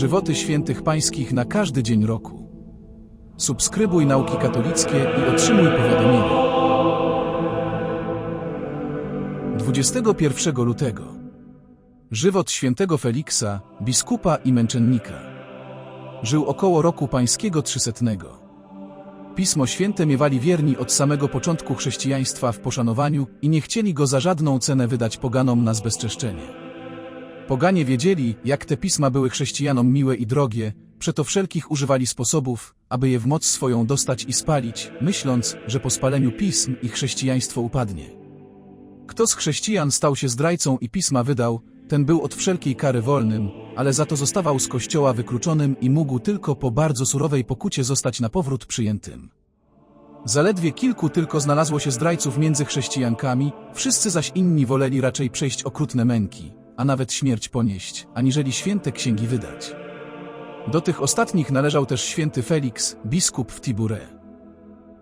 Żywoty świętych pańskich na każdy dzień roku. Subskrybuj nauki katolickie i otrzymuj powiadomienia. 21 lutego. Żywot świętego Feliksa, biskupa i męczennika. Żył około roku pańskiego trzysetnego. Pismo Święte miewali wierni od samego początku chrześcijaństwa w poszanowaniu i nie chcieli go za żadną cenę wydać poganom na zbezczeszczenie. Poganie wiedzieli, jak te pisma były chrześcijanom miłe i drogie, przeto wszelkich używali sposobów, aby je w moc swoją dostać i spalić, myśląc, że po spaleniu pism ich chrześcijaństwo upadnie. Kto z chrześcijan stał się zdrajcą i pisma wydał, ten był od wszelkiej kary wolnym, ale za to zostawał z kościoła wykluczonym i mógł tylko po bardzo surowej pokucie zostać na powrót przyjętym. Zaledwie kilku tylko znalazło się zdrajców między chrześcijankami, wszyscy zaś inni woleli raczej przejść okrutne męki, a nawet śmierć ponieść, aniżeli święte księgi wydać. Do tych ostatnich należał też święty Felix, biskup w Tibure.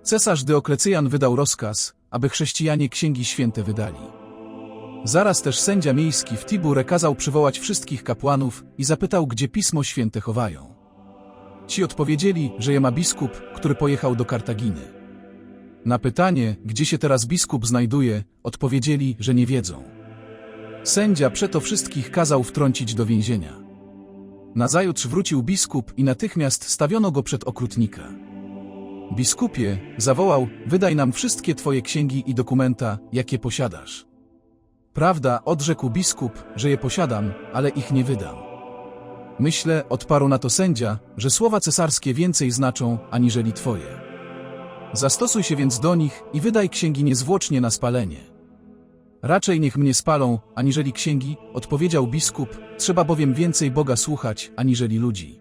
Cesarz Dyoklecyjan wydał rozkaz, aby chrześcijanie księgi święte wydali. Zaraz też sędzia miejski w Tibure kazał przywołać wszystkich kapłanów i zapytał, gdzie pismo święte chowają. Ci odpowiedzieli, że je ma biskup, który pojechał do Kartaginy. Na pytanie, gdzie się teraz biskup znajduje, odpowiedzieli, że nie wiedzą. Sędzia przeto wszystkich kazał wtrącić do więzienia. Nazajutrz wrócił biskup i natychmiast stawiono go przed okrutnika. Biskupie, zawołał, wydaj nam wszystkie twoje księgi i dokumenta, jakie posiadasz. Prawda, odrzekł biskup, że je posiadam, ale ich nie wydam. Myślę, odparł na to sędzia, że słowa cesarskie więcej znaczą, aniżeli twoje. Zastosuj się więc do nich i wydaj księgi niezwłocznie na spalenie. Raczej niech mnie spalą, aniżeli księgi, odpowiedział biskup, trzeba bowiem więcej Boga słuchać, aniżeli ludzi.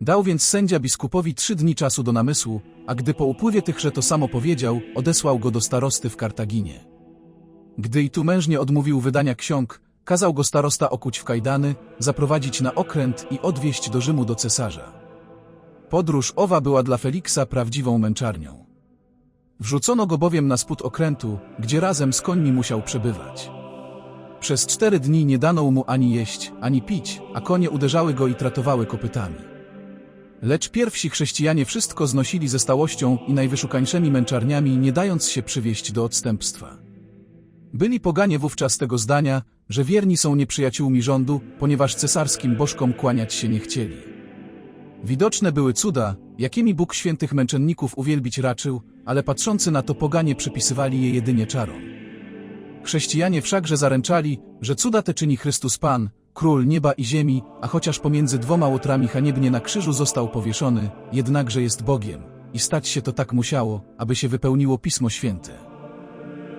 Dał więc sędzia biskupowi trzy dni czasu do namysłu, a gdy po upływie tychże to samo powiedział, odesłał go do starosty w Kartaginie. Gdy i tu mężnie odmówił wydania ksiąg, kazał go starosta okuć w kajdany, zaprowadzić na okręt i odwieźć do Rzymu do cesarza. Podróż owa była dla Feliksa prawdziwą męczarnią. Wrzucono go bowiem na spód okrętu, gdzie razem z końmi musiał przebywać. Przez cztery dni nie dano mu ani jeść, ani pić, a konie uderzały go i tratowały kopytami. Lecz pierwsi chrześcijanie wszystko znosili ze stałością i najwyszukańszymi męczarniami, nie dając się przywieść do odstępstwa. Byli poganie wówczas tego zdania, że wierni są nieprzyjaciółmi rządu, ponieważ cesarskim bożkom kłaniać się nie chcieli. Widoczne były cuda, jakimi Bóg świętych męczenników uwielbić raczył, ale patrzący na to poganie przypisywali je jedynie czarom. Chrześcijanie wszakże zaręczali, że cuda te czyni Chrystus Pan, Król nieba i ziemi, a chociaż pomiędzy dwoma łotrami haniebnie na krzyżu został powieszony, jednakże jest Bogiem. I stać się to tak musiało, aby się wypełniło Pismo Święte.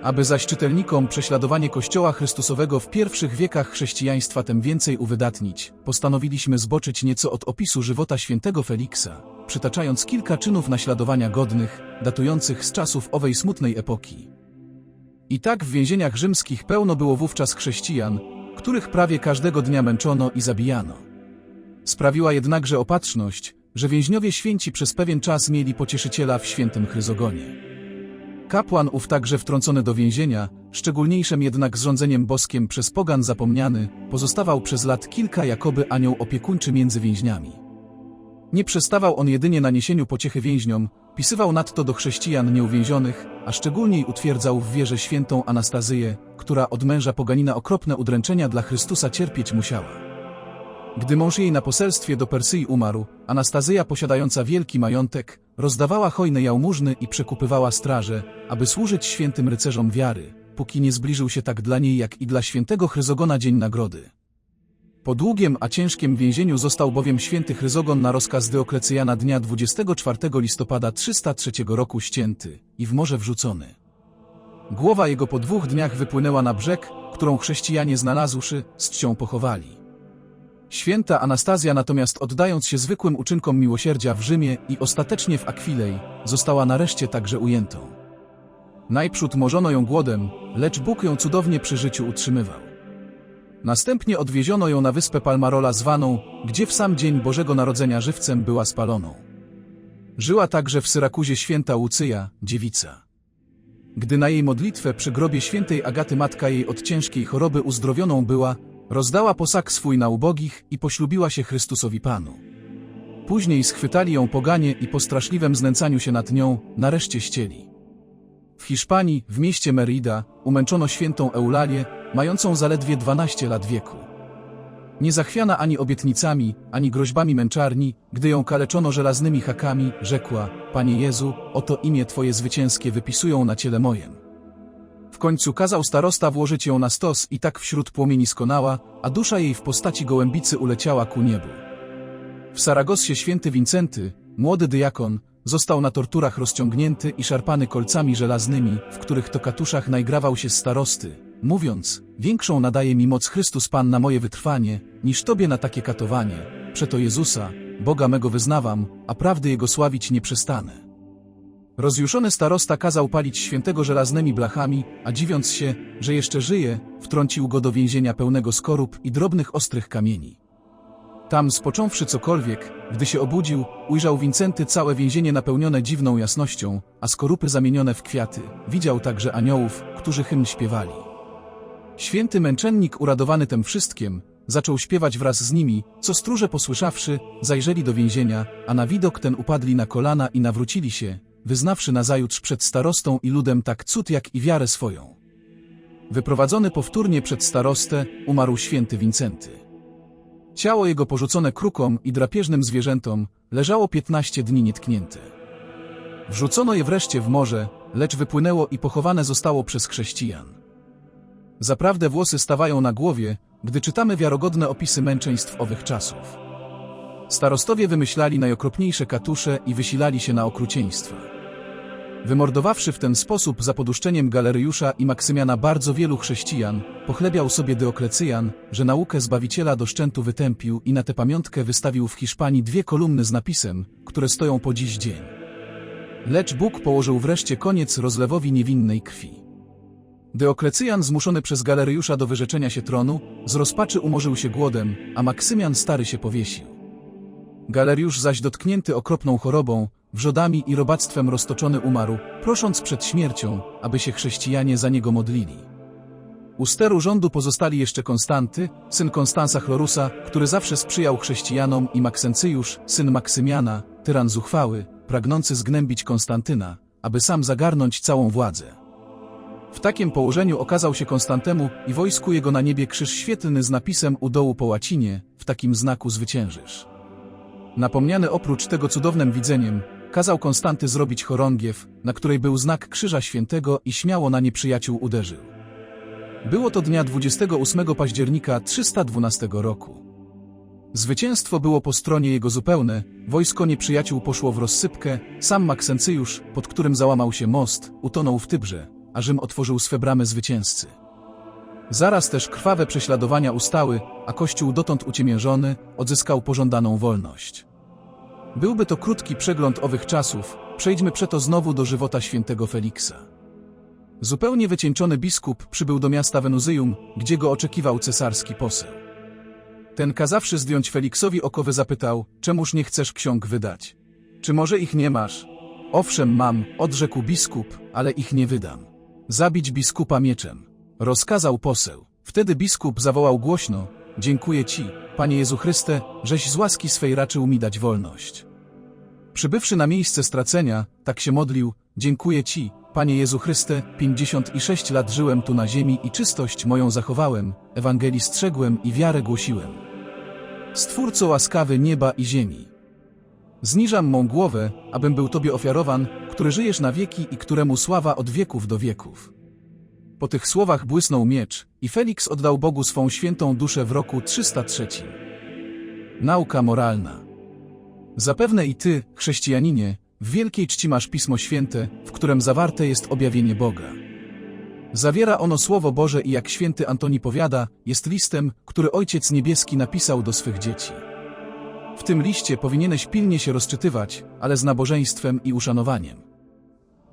Aby zaś czytelnikom prześladowanie Kościoła Chrystusowego w pierwszych wiekach chrześcijaństwa tem więcej uwydatnić, postanowiliśmy zboczyć nieco od opisu żywota świętego Feliksa, przytaczając kilka czynów naśladowania godnych, datujących z czasów owej smutnej epoki. I tak w więzieniach rzymskich pełno było wówczas chrześcijan, których prawie każdego dnia męczono i zabijano. Sprawiła jednakże opatrzność, że więźniowie święci przez pewien czas mieli pocieszyciela w świętym Chryzogonie. Kapłan ów także wtrącony do więzienia, szczególniejszym jednak zrządzeniem boskiem przez pogan zapomniany, pozostawał przez lat kilka jakoby anioł opiekuńczy między więźniami. Nie przestawał on jedynie na niesieniu pociechy więźniom, pisywał nadto do chrześcijan nieuwięzionych, a szczególniej utwierdzał w wierze świętą Anastazyję, która od męża poganina okropne udręczenia dla Chrystusa cierpieć musiała. Gdy mąż jej na poselstwie do Persyi umarł, Anastazyja posiadająca wielki majątek, rozdawała hojne jałmużny i przekupywała straże, aby służyć świętym rycerzom wiary, póki nie zbliżył się tak dla niej jak i dla świętego Chryzogona dzień nagrody. Po długim a ciężkim więzieniu został bowiem święty Chryzogon na rozkaz Dyoklecyjana dnia 24 listopada 303 roku ścięty i w morze wrzucony. Głowa jego po dwóch dniach wypłynęła na brzeg, którą chrześcijanie znalazłszy, z czcią pochowali. Święta Anastazja natomiast oddając się zwykłym uczynkom miłosierdzia w Rzymie i ostatecznie w Akwilej, została nareszcie także ujętą. Najprzód morzono ją głodem, lecz Bóg ją cudownie przy życiu utrzymywał. Następnie odwieziono ją na wyspę Palmarola zwaną, gdzie w sam dzień Bożego Narodzenia żywcem była spaloną. Żyła także w Syrakuzie święta Łucyja, dziewica. Gdy na jej modlitwę przy grobie świętej Agaty matka jej od ciężkiej choroby uzdrowioną była, Rozdała posag swój na ubogich i poślubiła się Chrystusowi Panu. Później schwytali ją poganie i po straszliwym znęcaniu się nad nią nareszcie ścieli. W Hiszpanii, w mieście Merida, umęczono świętą Eulalię, mającą zaledwie 12 lat wieku. Nie zachwiana ani obietnicami, ani groźbami męczarni, gdy ją kaleczono żelaznymi hakami, rzekła, Panie Jezu, oto imię Twoje zwycięskie wypisują na ciele mojem. Końcu kazał starosta włożyć ją na stos i tak wśród płomieni skonała, a dusza jej w postaci gołębicy uleciała ku niebu. W Saragossie święty Wincenty, młody dyakon, został na torturach rozciągnięty i szarpany kolcami żelaznymi, w których to katuszach najgrawał się z starosty, mówiąc, większą nadaje mi moc Chrystus Pan na moje wytrwanie, niż Tobie na takie katowanie, przeto Jezusa, Boga mego wyznawam, a prawdy Jego sławić nie przestanę. Rozjuszony starosta kazał palić świętego żelaznymi blachami, a dziwiąc się, że jeszcze żyje, wtrącił go do więzienia pełnego skorup i drobnych ostrych kamieni. Tam, spocząwszy cokolwiek, gdy się obudził, ujrzał Wincenty całe więzienie napełnione dziwną jasnością, a skorupy zamienione w kwiaty. Widział także aniołów, którzy hymn śpiewali. Święty męczennik, uradowany tym wszystkim, zaczął śpiewać wraz z nimi, co stróże posłyszawszy, zajrzeli do więzienia, a na widok ten upadli na kolana i nawrócili się, wyznawszy nazajutrz przed starostą i ludem tak cud jak i wiarę swoją. Wyprowadzony powtórnie przed starostę, umarł święty Wincenty. Ciało jego porzucone krukom i drapieżnym zwierzętom leżało 15 dni nietknięte. Wrzucono je wreszcie w morze, lecz wypłynęło i pochowane zostało przez chrześcijan. Zaprawdę włosy stawają na głowie, gdy czytamy wiarogodne opisy męczeństw owych czasów. Starostowie wymyślali najokropniejsze katusze i wysilali się na okrucieństwa. Wymordowawszy w ten sposób za poduszczeniem Galeryusza i Maksymiana bardzo wielu chrześcijan, pochlebiał sobie Dyoklecyjan, że naukę Zbawiciela do szczętu wytępił i na tę pamiątkę wystawił w Hiszpanii dwie kolumny z napisem, które stoją po dziś dzień. Lecz Bóg położył wreszcie koniec rozlewowi niewinnej krwi. Dyoklecyjan zmuszony przez Galeryusza do wyrzeczenia się tronu, z rozpaczy umorzył się głodem, a Maksymian stary się powiesił. Galeriusz zaś dotknięty okropną chorobą, wrzodami i robactwem roztoczony umarł, prosząc przed śmiercią, aby się chrześcijanie za niego modlili. U steru rządu pozostali jeszcze Konstanty, syn Konstansa Chlorusa, który zawsze sprzyjał chrześcijanom i Maksencyjusz, syn Maksymiana, tyran zuchwały, pragnący zgnębić Konstantyna, aby sam zagarnąć całą władzę. W takim położeniu okazał się Konstantemu i wojsku jego na niebie krzyż świetlny z napisem u dołu po łacinie, w takim znaku zwyciężysz. Napomniany oprócz tego cudownym widzeniem, kazał Konstanty zrobić chorągiew, na której był znak Krzyża Świętego i śmiało na nieprzyjaciół uderzył. Było to dnia 28 października 312 roku. Zwycięstwo było po stronie jego zupełne, wojsko nieprzyjaciół poszło w rozsypkę, sam Maksencyjusz, pod którym załamał się most, utonął w Tybrze, a Rzym otworzył swe bramy zwycięzcy. Zaraz też krwawe prześladowania ustały, a Kościół dotąd uciemiężony odzyskał pożądaną wolność. Byłby to krótki przegląd owych czasów, przejdźmy przeto znowu do żywota świętego Feliksa. Zupełnie wycieńczony biskup przybył do miasta Venuzyjum, gdzie go oczekiwał cesarski poseł. Ten kazawszy zdjąć Feliksowi okowy zapytał, czemuż nie chcesz ksiąg wydać? Czy może ich nie masz? Owszem mam, odrzekł biskup, ale ich nie wydam. Zabić biskupa mieczem. Rozkazał poseł. Wtedy biskup zawołał głośno, dziękuję Ci, Panie Jezu Chryste, żeś z łaski swej raczył mi dać wolność. Przybywszy na miejsce stracenia, tak się modlił, dziękuję Ci, Panie Jezu Chryste, pięćdziesiąt i sześć lat żyłem tu na ziemi i czystość moją zachowałem, Ewangelii strzegłem i wiarę głosiłem. Stwórco łaskawy nieba i ziemi. Zniżam mą głowę, abym był Tobie ofiarowan, który żyjesz na wieki i któremu sława od wieków do wieków. Po tych słowach błysnął miecz i Felix oddał Bogu swą świętą duszę w roku 303. Nauka moralna. Zapewne i ty, chrześcijaninie, w wielkiej czci masz Pismo Święte, w którym zawarte jest objawienie Boga. Zawiera ono Słowo Boże i jak święty Antoni powiada, jest listem, który Ojciec Niebieski napisał do swych dzieci. W tym liście powinieneś pilnie się rozczytywać, ale z nabożeństwem i uszanowaniem.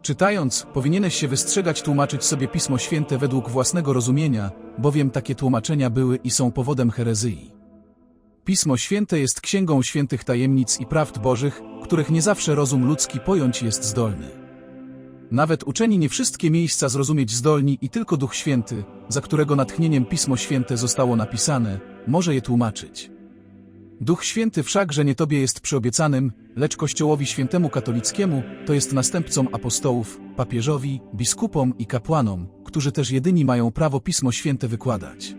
Czytając, powinieneś się wystrzegać tłumaczyć sobie Pismo Święte według własnego rozumienia, bowiem takie tłumaczenia były i są powodem herezji. Pismo Święte jest księgą świętych tajemnic i prawd bożych, których nie zawsze rozum ludzki pojąć jest zdolny. Nawet uczeni nie wszystkie miejsca zrozumieć zdolni i tylko Duch Święty, za którego natchnieniem Pismo Święte zostało napisane, może je tłumaczyć. Duch Święty wszakże nie Tobie jest przyobiecanym, lecz Kościołowi Świętemu Katolickiemu, to jest następcom apostołów, papieżowi, biskupom i kapłanom, którzy też jedyni mają prawo Pismo Święte wykładać.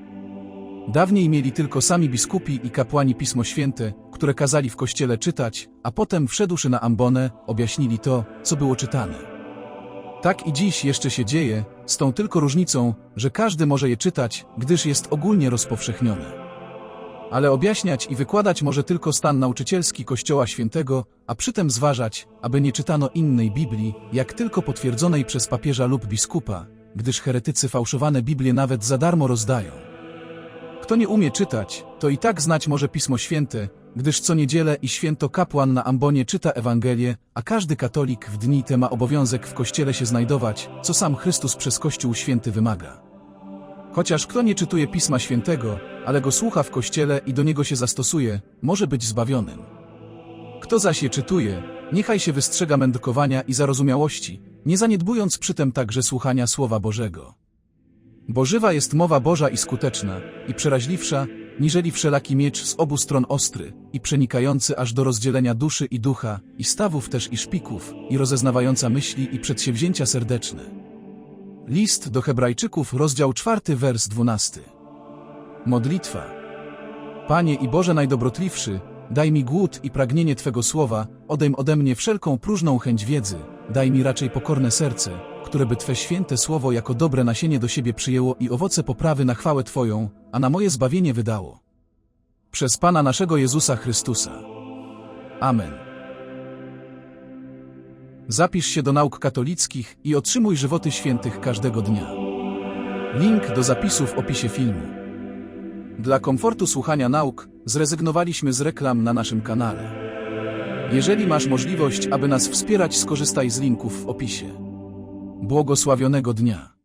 Dawniej mieli tylko sami biskupi i kapłani Pismo Święte, które kazali w kościele czytać, a potem wszedłszy na ambonę, objaśnili to, co było czytane. Tak i dziś jeszcze się dzieje, z tą tylko różnicą, że każdy może je czytać, gdyż jest ogólnie rozpowszechnione. Ale objaśniać i wykładać może tylko stan nauczycielski Kościoła Świętego, a przytem zważać, aby nie czytano innej Biblii, jak tylko potwierdzonej przez papieża lub biskupa, gdyż heretycy fałszowane Biblie nawet za darmo rozdają. Kto nie umie czytać, to i tak znać może Pismo Święte, gdyż co niedzielę i święto kapłan na ambonie czyta Ewangelię, a każdy katolik w dni te ma obowiązek w kościele się znajdować, co sam Chrystus przez Kościół Święty wymaga. Chociaż kto nie czytuje Pisma Świętego, ale go słucha w kościele i do niego się zastosuje, może być zbawionym. Kto zaś je czytuje, niechaj się wystrzega mędrkowania i zarozumiałości, nie zaniedbując przytem także słuchania Słowa Bożego. Bo żywa jest mowa Boża i skuteczna, i przeraźliwsza, niżeli wszelaki miecz z obu stron ostry, i przenikający aż do rozdzielenia duszy i ducha, i stawów też i szpików, i rozeznawająca myśli i przedsięwzięcia serdeczne. List do Hebrajczyków, rozdział czwarty, wers dwunasty. Modlitwa. Panie i Boże najdobrotlivszy, daj mi głód i pragnienie Twego słowa, odejm ode mnie wszelką próżną chęć wiedzy, daj mi raczej pokorne serce, które by Twe święte słowo jako dobre nasienie do siebie przyjęło i owoce poprawy na chwałę Twoją, a na moje zbawienie wydało. Przez Pana naszego Jezusa Chrystusa. Amen. Zapisz się do nauk katolickich i otrzymuj żywoty świętych każdego dnia. Link do zapisu w opisie filmu. Dla komfortu słuchania nauk zrezygnowaliśmy z reklam na naszym kanale. Jeżeli masz możliwość, aby nas wspierać, skorzystaj z linków w opisie. Błogosławionego dnia.